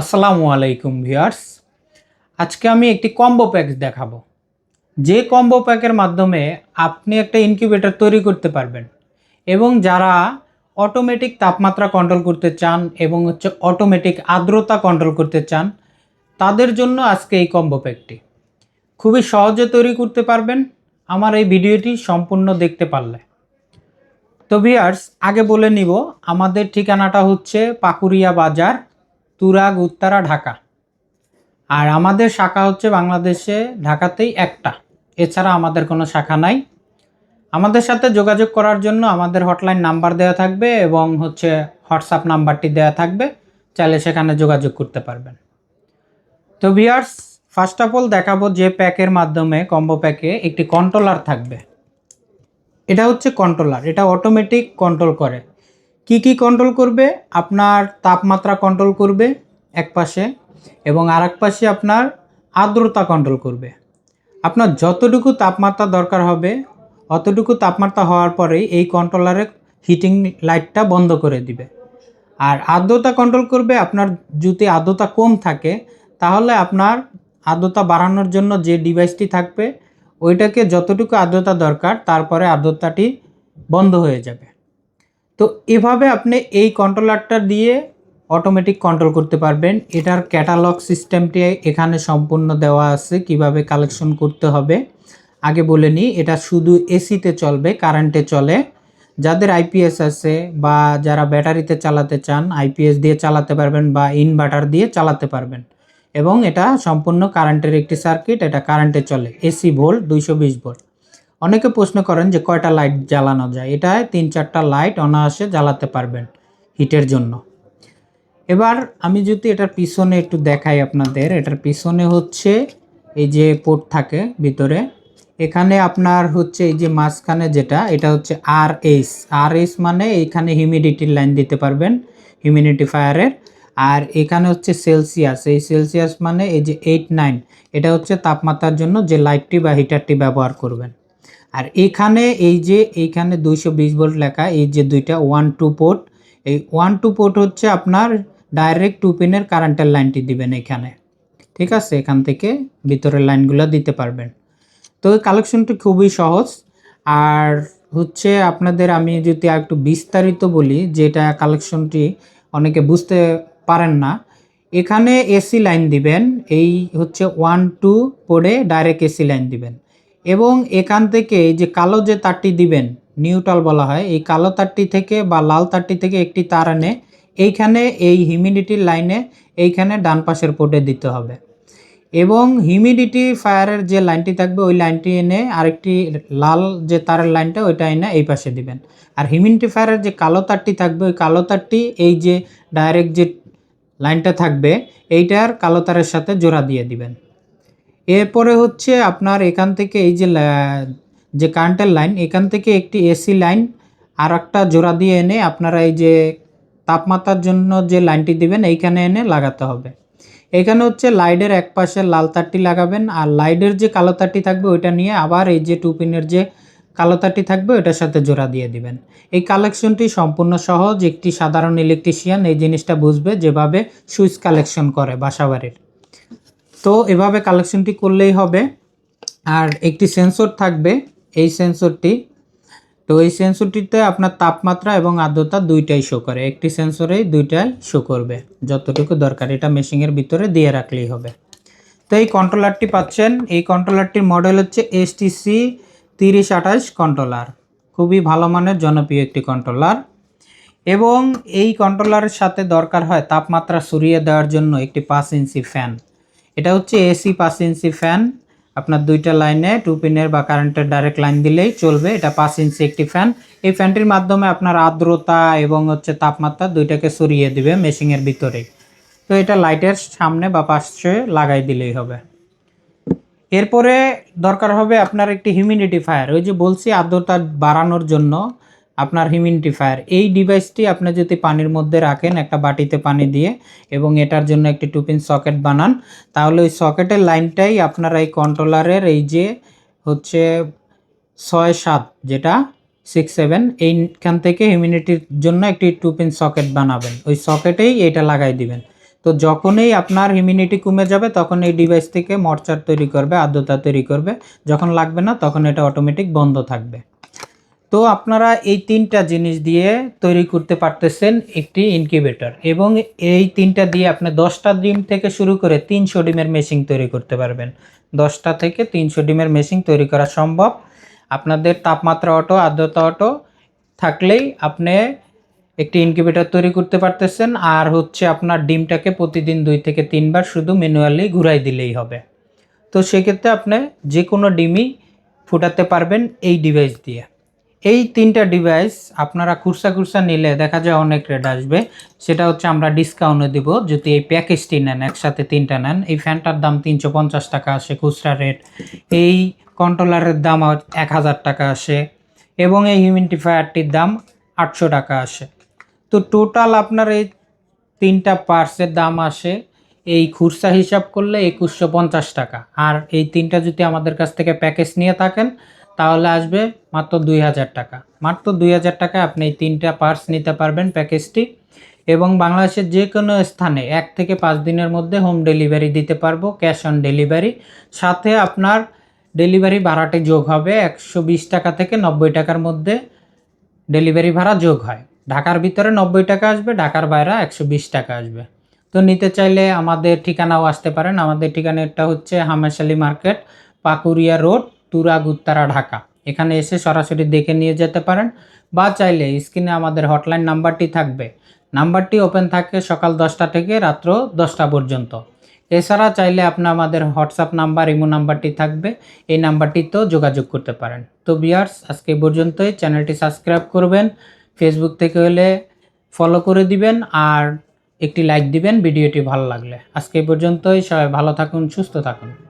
আসসালামু আলাইকুম ভিউয়ার্স। আজকে আমি একটি কম্বো প্যাক দেখাবো। যে কম্বো প্যাকের মাধ্যমে আপনি একটা ইনকিউবেটর তৈরি করতে পারবেন এবং যারা অটোমেটিক তাপমাত্রা কন্ট্রোল করতে চান এবং হচ্ছে অটোমেটিক আর্দ্রতা কন্ট্রোল করতে চান, তাদের জন্য আজকে এই কম্বো প্যাকটি। খুবই সহজে তৈরি করতে পারবেন আমার এই ভিডিওটি সম্পূর্ণ দেখতে পারলে। তো ভিয়ার্স আগে বলে নিব, আমাদের ঠিকানাটা হচ্ছে পাকুরিয়া বাজার তুরাগ, উত্তরা, ঢাকা। আর আমাদের শাখা হচ্ছে বাংলাদেশে ঢাকাতেই একটা। এছাড়া আমাদের কোনো শাখা নাই। আমাদের সাথে যোগাযোগ করার জন্য আমাদের হটলাইন নাম্বার দেওয়া থাকবে এবং হচ্ছে হোয়াটসঅ্যাপ নাম্বারটি দেওয়া থাকবে। চাইলে সেখানে যোগাযোগ করতে পারবেন। তো ভিয়ার্স ফার্স্ট অফ অল দেখাবো যে প্যাকের মাধ্যমে, কম্বো প্যাকে একটি কন্ট্রোলার থাকবে। এটা হচ্ছে কন্ট্রোলার। এটা অটোমেটিক কন্ট্রোল করে। কি কি কন্ট্রোল করবে? আপনার তাপমাত্রা কন্ট্রোল করবে এক পাশে এবং আর এক পাশে আপনার আর্দ্রতা কন্ট্রোল করবে। আপনার যতটুকু তাপমাত্রা দরকার হবে, অতটুকু তাপমাত্রা হওয়ার পরেই এই কন্ট্রোলারের হিটিং লাইটটা বন্ধ করে দিবে। আর আর্দ্রতা কন্ট্রোল করবে, আপনার যদি আর্দ্রতা কম থাকে, তাহলে আপনার আর্দ্রতা বাড়ানোর জন্য যে ডিভাইসটি থাকবে, ওইটাকে যতটুকু আর্দ্রতা দরকার, তারপরে আর্দ্রতাটি বন্ধ হয়ে যাবে। তো এভাবে আপনি এই কন্ট্রোলারটা দিয়ে অটোমেটিক কন্ট্রোল করতে পারবেন। এটার ক্যাটালগ সিস্টেমটি এখানে সম্পূর্ণ দেওয়া আছে, কীভাবে কালেকশন করতে হবে। আগে বলে নিই, এটা শুধু এসিতে চলবে কারেন্টে চলে। যাদের আইপিএস আছে বা যারা ব্যাটারিতে চালাতে চান আইপিএস দিয়ে চালাতে পারবেন বা ইনভার্টার দিয়ে চালাতে পারবেন। এবং এটা সম্পূর্ণ কারেন্টের একটি সার্কিট এটা কারেন্টে চলে। এসি ভোল্ট দুইশো বিশ ভোল্ট অনেকে প্রশ্ন করেন যে কয়টা লাইট জ্বালানো যায়? এটায় তিন, চারটা লাইট অনায়াসে জ্বালাতে পারবেন হিটের জন্য। এবার আমি যদি এটার পিছনে একটু দেখাই আপনাদের, এটার পিছনে হচ্ছে এই যে পোর্ট থাকে ভিতরে, এখানে আপনার হচ্ছে এই যে মাঝখানে যেটা, এটা হচ্ছে আর এস আর এস মানে এইখানে হিউমিডিটির লাইন দিতে পারবেন হিউমিডিফায়ারের আর এখানে হচ্ছে সেলসিয়াস এই সেলসিয়াস মানে এই যে এইট নাইন এটা হচ্ছে তাপমাত্রার জন্য যে লাইটটি বা হিটারটি ব্যবহার করবেন। আর এখানে এই যে, এইখানে দুইশো বিশ ভোল্ট লেখা, এই যে দুইটা ওয়ান টু পোর্ট এই ওয়ান টু পোর্ট হচ্ছে আপনার ডাইরেক্ট টু পিনের কারেন্টের লাইনটি দিবেন এখানে। ঠিক আছে? এখান থেকে ভিতরের লাইনগুলো দিতে পারবেন। তো কালেকশনটি খুবই সহজ। আর হচ্ছে আপনাদের আমি যদি একটু বিস্তারিত বলি, যেটা কালেকশনটি অনেকে বুঝতে পারেন না, এখানে এসি লাইন দিবেন, এই হচ্ছে ওয়ান টু পড়ে ডাইরেক্ট এসি লাইন দিবেন। এবং এখান থেকে এই যে কালো যে তারটি দিবেন, নিউট্রাল বলা হয়, এই কালো তারটি থেকে বা লাল তারটি থেকে একটি তার এনে এইখানে এই হিউমিডিটির লাইনে এইখানে ডান পাশের পোর্টে দিতে হবে। এবং হিউমিডিটি ফায়ারের যে লাইনটি থাকবে, ওই লাইনটি এনে আরেকটি লাল যে তারের লাইনটা, ওইটা এনে এই পাশে দিবেন। আর হিউমিডিটি ফায়ারের যে কালো তারটি থাকবে, ওই কালো তারটি এই যে ডাইরেক্ট যে লাইনটা থাকবে, এইটার কালো তারের সাথে জোড়া দিয়ে দিবেন। এরপরে হচ্ছে আপনার এখান থেকে এই যে যে কারেন্টের লাইন এখান থেকে একটি এসি লাইন আর একটা জোড়া দিয়ে এনে আপনারা এই যে তাপমাত্রার জন্য যে লাইনটি দিবেন, এইখানে এনে লাগাতে হবে। এখানে হচ্ছে লাইটের এক পাশে লাল তারটি লাগাবেন আর লাইটের যে কালো তারটি থাকবে, ওইটা নিয়ে আবার এই যে টু পিনের যে কালো তারটি থাকবে ওটার সাথে জোড়া দিয়ে দিবেন। এই কালেকশনটি সম্পূর্ণ সহজ, একটি সাধারণ ইলেকট্রিশিয়ান এই জিনিসটা বুঝবে যেভাবে সুইচ কালেকশন করে বাসাবাড়ির। তো এভাবে কালেকশনটি করলেই হবে। আর একটি সেন্সর থাকবে এই সেন্সরটি তো এই সেন্সরটিতে আপনার তাপমাত্রা এবং আর্দ্রতা দুইটাই শো করে। একটি সেন্সরেই দুইটাই শো করবে। যতটুকু দরকার, এটা মেশিনের ভিতরে দিয়ে রাখলেই হবে। তো এই কন্ট্রোলারটি পাচ্ছেন। এই কন্ট্রোলারটির মডেল হচ্ছে এসটিসি তিরিশ আঠাশ কন্ট্রোলার খুবই ভালো মানের, জনপ্রিয় একটি কন্ট্রোলার এবং এই কন্ট্রোলারের সাথে দরকার হয় তাপমাত্রা সরিয়ে দেওয়ার জন্য একটি পাঁচ ইঞ্চি ফ্যান এটা হচ্ছে এসি পাঁচ ইঞ্চি ফ্যান আপনার দুইটা লাইনে টু পিনের বা কারেন্টের ডাইরেক্ট লাইন দিলেই চলবে। এটা পাঁচ ইঞ্চি একটি ফ্যান এই ফ্যানটির মাধ্যমে আপনার আর্দ্রতা এবং হচ্ছে তাপমাত্রা দুইটাকে সরিয়ে দিবে মেশিনের ভিতরেই। তো এটা লাইটের সামনে বা পাশে লাগাই দিলেই হবে। এরপরে দরকার হবে আপনার একটি হিউমিডিফায়ার ওই যে বলছি আর্দ্রতা বাড়ানোর জন্য। আপনার হিউমিডিফায়ার এই ডিভাইসটি আপনি যদি পানির মধ্যে রাখেন, একটা বাটিতে পানি দিয়ে, এবং এটার জন্য একটি টুপিন সকেট বানান, তাহলে ওই সকেটের লাইনটাই আপনার এই কন্ট্রোলারের এই যে হচ্ছে ছয় সাত, যেটা সিক্স সেভেন এইখান থেকে হিউমিডিটির জন্য একটি টুপিন সকেট বানাবেন। ওই সকেটেই এটা লাগাই দিবেন। তো যখনই আপনার ইমিউনিটি কমে যাবে, তখন এই ডিভাইস থেকে মর্চার তৈরি করবে, আর্দ্রতা তৈরি করবে, যখন লাগবে না, তখন এটা অটোমেটিক বন্ধ থাকবে। তো আপনারা এই তিনটা জিনিস দিয়ে তৈরি করতে পারতেছেন একটি ইনকিউবেটর এবং এই তিনটা দিয়ে আপনি দশটা ডিম থেকে শুরু করে তিনশো ডিমের মেশিন তৈরি করতে পারবেন। দশটা থেকে তিনশো ডিমের মেশিন তৈরি করা সম্ভব। আপনাদের তাপমাত্রা অটো, আর্দ্রতা অটো থাকলেই আপনি একটি ইনকিউবেটর তৈরি করতে পারতেছেন। আর হচ্ছে আপনার ডিমটাকে প্রতিদিন দুই থেকে তিনবার শুধু ম্যানুয়ালি ঘুরাই দিলেই হবে। তো সেক্ষেত্রে আপনি যে কোনো ডিমই ফুটাতে পারবেন এই ডিভাইস দিয়ে। এই তিনটা ডিভাইস আপনারা খুরসা খুরসা নিলে দেখা যায় অনেক রেট আসবে। সেটা হচ্ছে আমরা ডিসকাউন্টে দিব। যদি এই প্যাকেজটি নেন, একসাথে তিনটা নেন, এই ফ্যানটার দাম তিনশো পঞ্চাশ টাকা আসে খুচরা রেট এই কন্ট্রোলারের দাম এক হাজার টাকা আসে এবং এই হিউমিডিফায়ারটির দাম আটশো টাকা আসে। তো টোটাল আপনার এই তিনটা পার্সের দাম আসে এই খুরসা হিসাব করলে একুশশো পঞ্চাশ টাকা। আর এই তিনটা যদি আমাদের কাছ থেকে প্যাকেজ নিয়ে থাকেন তাহলে আসবে মাত্র দুই হাজার টাকা। মাত্র দুই হাজার টাকায় আপনি এই তিনটা পার্টস নিতে পারবেন প্যাকেজটি এবং বাংলাদেশের যে কোনো স্থানে এক থেকে পাঁচ দিনের মধ্যে হোম ডেলিভারি দিতে পারব ক্যাশ অন ডেলিভারি সাথে আপনার ডেলিভারি ভাড়াটি যোগ হবে একশো বিশ টাকা থেকে নব্বই টাকার মধ্যে ডেলিভারি ভাড়া যোগ হয়। ঢাকার ভিতরে নব্বই টাকা আসবে, ঢাকার বাইরে একশো বিশ টাকা আসবে। তো নিতে চাইলে আমাদের ঠিকানাও আসতে পারেন। আমাদের ঠিকানাটা হচ্ছে হামেশালি মার্কেট, পাকুরিয়া রোড তুরাগ উত্তরা ঢাকা। এখানে এসে সরাসরি দেখে নিয়ে যেতে পারেন বা চাইলে স্ক্রিনে আমাদের হটলাইন নাম্বারটি থাকবে। নাম্বারটি ওপেন থাকে সকাল দশটা থেকে রাত্র দশটা পর্যন্ত। এছাড়া চাইলে আপনি আমাদের হোয়াটসঅ্যাপ নাম্বার, ইমো নাম্বারটি থাকবে। এই নাম্বারটিতেও যোগাযোগ করতে পারেন। তো বিয়ার্স আজকে পর্যন্তই। চ্যানেলটি সাবস্ক্রাইব করবেন, ফেসবুক থেকে হলে ফলো করে দিবেন আর একটি লাইক দিবেন, ভিডিওটি ভালো লাগলে। আজকে পর্যন্তই। সবাই ভালো থাকুন, সুস্থ থাকুন।